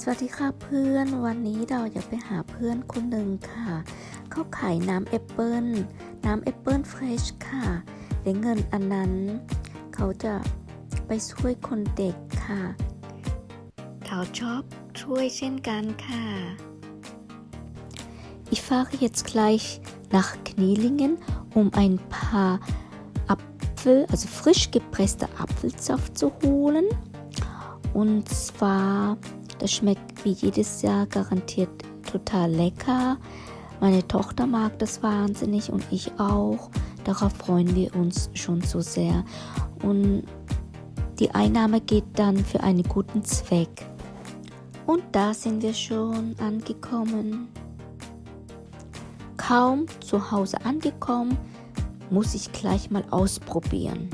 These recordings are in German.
สวัสดีค่ะเพื่อนวันนี้เราอยากไปหาเพื่อนคนหนึ่งค่ะ เขาขายน้ำแอปเปิลน้ำแอปเปิลเฟรชค่ะเดี๋ยวเงินอันนั้น เขาจะไปช่วยคนเด็กค่ะ เขาชอบช่วยเช่นกันค่ะ Ich fahre jetzt gleich nach Knielingen, um ein paar Apfel, also frisch gepresster Apfelsaft zu holen. Und zwar, das schmeckt wie jedes Jahr garantiert total lecker. Meine Tochter mag das wahnsinnig und ich auch. Darauf freuen wir uns schon so sehr. Und die Einnahme geht dann für einen guten Zweck. Und da sind wir schon angekommen. Kaum zu Hause angekommen, muss ich gleich mal ausprobieren.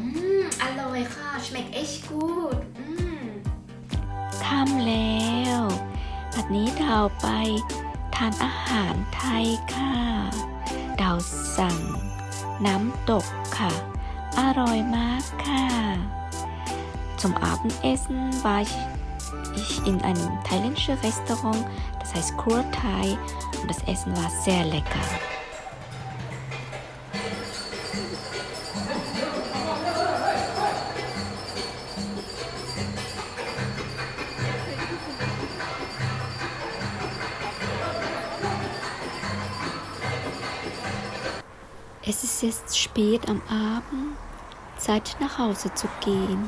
Mm, อร่อยค่ะ schmeckt echt gut อืม ค่ำแล้ววันนี้ดาวไปทานอาหารไทยค่ะ ดาวสั่งน้ำตกค่ะ อร่อยมากค่ะ Zum Abendessen war ich, ich in einem thailändischen Restaurant, das heißt Kur Thai, und das Essen war sehr lecker. Es ist jetzt spät am Abend, Zeit nach Hause zu gehen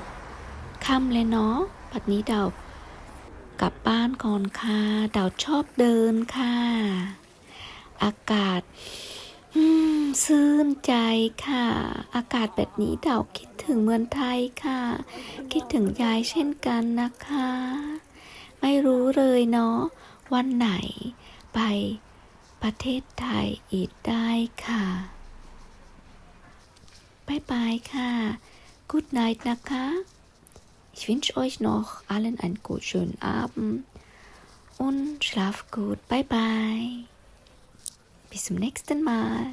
ค่ำเลยเนาะปัดนี้ดาวกลับบ้านก่อนค่ะดาวชอบเดินค่ะ อากาศซื่นใจค่ะ อากาศแบบนี้ดาวคิดถึงเมืองไทยค่ะ คิดถึงยายเช่นกันนะคะ ไม่รู้เลยเนาะวันไหนไปประเทศไทยอีกได้ค่ะ Bye bye ka. Good night naka. Ich wünsche euch noch allen einen schönen Abend und schlaf gut. Bye bye. Bis zum nächsten Mal.